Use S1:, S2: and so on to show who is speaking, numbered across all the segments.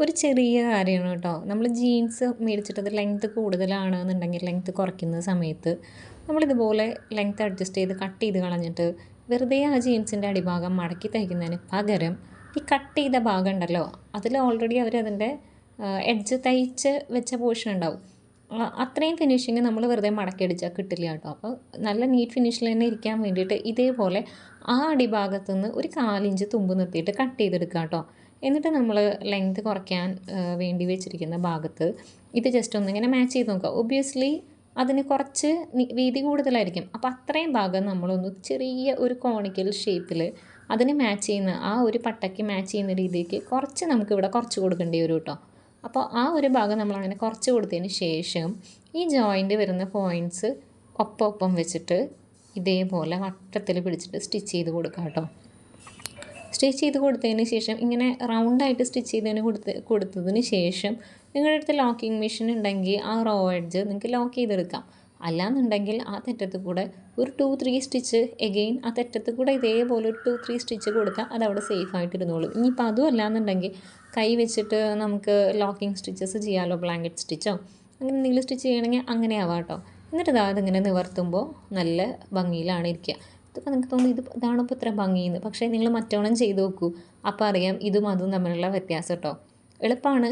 S1: ഒരു ചെറിയ കാര്യമാണ് കേട്ടോ. നമ്മൾ ജീൻസ് മേടിച്ചിട്ട് അത് ലെങ്ത്ത് കൂടുതലാണ് എന്നുണ്ടെങ്കിൽ ലെങ്ത്ത് കുറയ്ക്കുന്ന സമയത്ത് നമ്മളിതുപോലെ ലെങ്ത്ത് അഡ്ജസ്റ്റ് ചെയ്ത് കട്ട് ചെയ്ത് കളഞ്ഞിട്ട് വെറുതെ ആ ജീൻസിന്റെ അടിഭാഗം മടക്കി തയ്ക്കുന്നതിന് പകരം ഈ കട്ട് ചെയ്ത ഭാഗം ഉണ്ടല്ലോ അതിൽ ഓൾറെഡി അവരതിന്റെ എഡ്ജ് തയ്ച്ച് വെച്ച പോർഷൻ ഉണ്ടാവും. അത്രയും ഫിനിഷിങ് നമ്മൾ വെറുതെ മടക്കി അടിച്ചാൽ കിട്ടില്ല കേട്ടോ. അപ്പോൾ നല്ല നീറ്റ് ഫിനിഷിൽ തന്നെ ഇരിക്കാൻ വേണ്ടിയിട്ട് ഇതേപോലെ ആ അടിഭാഗത്തു നിന്ന് ഒരു കാലിഞ്ച് തുമ്പ് നിർത്തിയിട്ട് കട്ട് ചെയ്തെടുക്കുക കേട്ടോ. എന്നിട്ട് നമ്മൾ ലെങ്ത് കുറയ്ക്കാൻ വേണ്ടി വെച്ചിരിക്കുന്ന ഭാഗത്ത് ഇത് ജസ്റ്റ് ഒന്നിങ്ങനെ മാച്ച് ചെയ്ത് നോക്കുക. ഒബ്വിയസ്ലി അതിന് കുറച്ച് വീതി കൂടുതലായിരിക്കും. അപ്പോൾ അത്രയും ഭാഗം നമ്മളൊന്ന് ചെറിയ ഒരു കോണിക്കൽ ഷേപ്പിൽ അതിന് മാച്ച് ചെയ്യുന്ന ആ ഒരു പട്ടയ്ക്ക് മാച്ച് ചെയ്യുന്ന രീതിക്ക് കുറച്ച് നമുക്ക് ഇവിടെ കുറച്ച് കൊടുക്കേണ്ടി വരും കേട്ടോ. അപ്പോൾ ആ ഒരു ഭാഗം നമ്മളങ്ങനെ കുറച്ച് കൊടുത്തതിന് ശേഷം ഈ ജോയിന്റ് വരുന്ന പോയിന്റ്സ് ഒപ്പം ഒപ്പം വെച്ചിട്ട് ഇതേപോലെ വട്ടത്തിൽ പിടിച്ചിട്ട് സ്റ്റിച്ച് ചെയ്ത് കൊടുക്കാം കേട്ടോ. സ്റ്റിച്ച് ചെയ്ത് കൊടുത്തതിന് ശേഷം ഇങ്ങനെ റൗണ്ടായിട്ട് സ്റ്റിച്ച് ചെയ്തതിന് കൊടുത്ത് കൊടുത്തതിന് ശേഷം നിങ്ങളുടെ അടുത്ത് ലോക്കിംഗ് മെഷീൻ ഉണ്ടെങ്കിൽ ആ റോ എഡ്ജ് നിങ്ങൾക്ക് ലോക്ക് ചെയ്തെടുക്കാം. അല്ലാന്നുണ്ടെങ്കിൽ ആ തെറ്റത്ത് കൂടെ ഒരു ടു ത്രീ സ്റ്റിച്ച് എഗെയിൻ ആ തെറ്റത്ത് കൂടെ ഇതേപോലെ ഒരു ടു ത്രീ സ്റ്റിച്ച് കൊടുത്താൽ അത് അവിടെ സേഫ് ആയിട്ട് ഇനിയിപ്പോൾ അതും അല്ലാന്നുണ്ടെങ്കിൽ കൈ വെച്ചിട്ട് നമുക്ക് ലോക്കിംഗ് സ്റ്റിച്ചസ് ചെയ്യാമല്ലോ ബ്ലാങ്കറ്റ് സ്റ്റിച്ചോ അങ്ങനെ എന്തെങ്കിലും സ്റ്റിച്ച് ചെയ്യണമെങ്കിൽ അങ്ങനെ ആവാം കേട്ടോ എന്നിട്ട് അതിങ്ങനെ നിവർത്തുമ്പോൾ നല്ല ഭംഗിയിലാണ് ഇരിക്കുക. ഇതിപ്പോൾ നിങ്ങൾക്ക് തോന്നുന്നു ഇത് ഇതാണ് ഇപ്പോൾ ഇത്ര ഭംഗിയെന്ന് പക്ഷേ നിങ്ങൾ മറ്റോണം ചെയ്ത് നോക്കൂ. അപ്പോൾ അറിയാം ഇതും അതും തമ്മിലുള്ള വ്യത്യാസം കേട്ടോ എളുപ്പമാണ്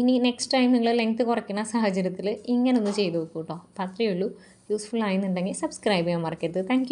S1: ഇനി നെക്സ്റ്റ് ടൈം നിങ്ങൾ ലെങ്ത്ത് കുറയ്ക്കുന്ന സാഹചര്യത്തിൽ ഇങ്ങനെ ഒന്ന് ചെയ്ത് നോക്കൂ കേട്ടോ അപ്പോൾ അത്രയേ ഉള്ളൂ യൂസ്ഫുൾ ആയെന്നുണ്ടെങ്കിൽ സബ്സ്ക്രൈബ് ചെയ്യാൻ മറക്കരുത്. താങ്ക്